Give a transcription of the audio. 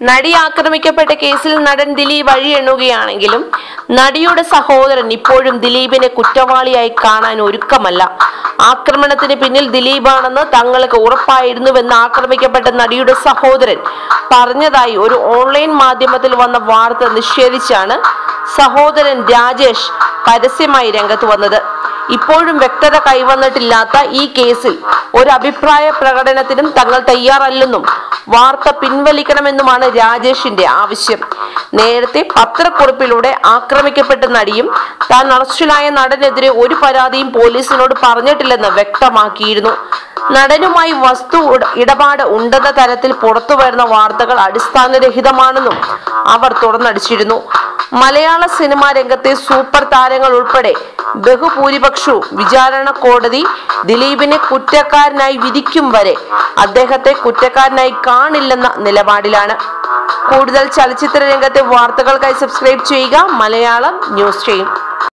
നടി ആക്രമിക്കപ്പെട്ട കേസിൽ നടൻ ദിലീപ് വഴി എണ്ണുകയാണെങ്കിലും നടിയുടെ സഹോദരൻ ഇപ്പോഴും ദിലീപിനെ കുറ്റവാളിയായി കാണാൻ ഒരുക്കമല്ല. ആക്രമണത്തിന് പിന്നിൽ ദിലീപാണെന്ന് തങ്ങൾക്ക് ഉറപ്പായിരുന്നുവെന്ന് ആക്രമിക്കപ്പെട്ട നടിയുടെ സഹോദരൻ പറഞ്ഞതായി ഒരു ഓൺലൈൻ മാധ്യമത്തിൽ വന്ന വാർത്ത നിഷേധിച്ചാണ് സഹോദരൻ രാജേഷ് പരസ്യമായി രംഗത്ത് വന്നത്. ഇപ്പോഴും വ്യക്തത കൈവന്നിട്ടില്ലാത്ത ഈ കേസിൽ ഒരു അഭിപ്രായ പ്രകടനത്തിനും തങ്ങൾ തയ്യാറല്ലെന്നും വാർത്ത പിൻവലിക്കണമെന്നുമാണ് രാജേഷിന്റെ ആവശ്യം. നേരത്തെ പത്രക്കുറിപ്പിലൂടെ ആക്രമിക്കപ്പെട്ട നടിയും താൻ അറസ്റ്റിലായ നടനെതിരെ ഒരു പരാതിയും പോലീസിനോട് പറഞ്ഞിട്ടില്ലെന്ന് വ്യക്തമാക്കിയിരുന്നു. നടനുമായി വസ്തു ഇടപാട് ഉണ്ടെന്ന തരത്തിൽ പുറത്തു വരുന്ന വാർത്തകൾ അടിസ്ഥാനരഹിതമാണെന്നും അവർ തുറന്നടിച്ചിരുന്നു. മലയാള സിനിമാ രംഗത്തെ സൂപ്പർ താരങ്ങൾ ഉൾപ്പെടെ ബഹുഭൂരിപക്ഷവും വിചാരണ കോടതി ദിലീപിനെ കുറ്റക്കാരനായി വിധിക്കും വരെ അദ്ദേഹത്തെ കുറ്റക്കാരനായി കാണില്ലെന്ന നിലപാടിലാണ്. കൂടുതൽ ചലച്ചിത്ര രംഗത്തെ വാർത്തകൾക്കായി സബ്സ്ക്രൈബ് ചെയ്യുക മലയാളം ന്യൂസ് ചെയ്യും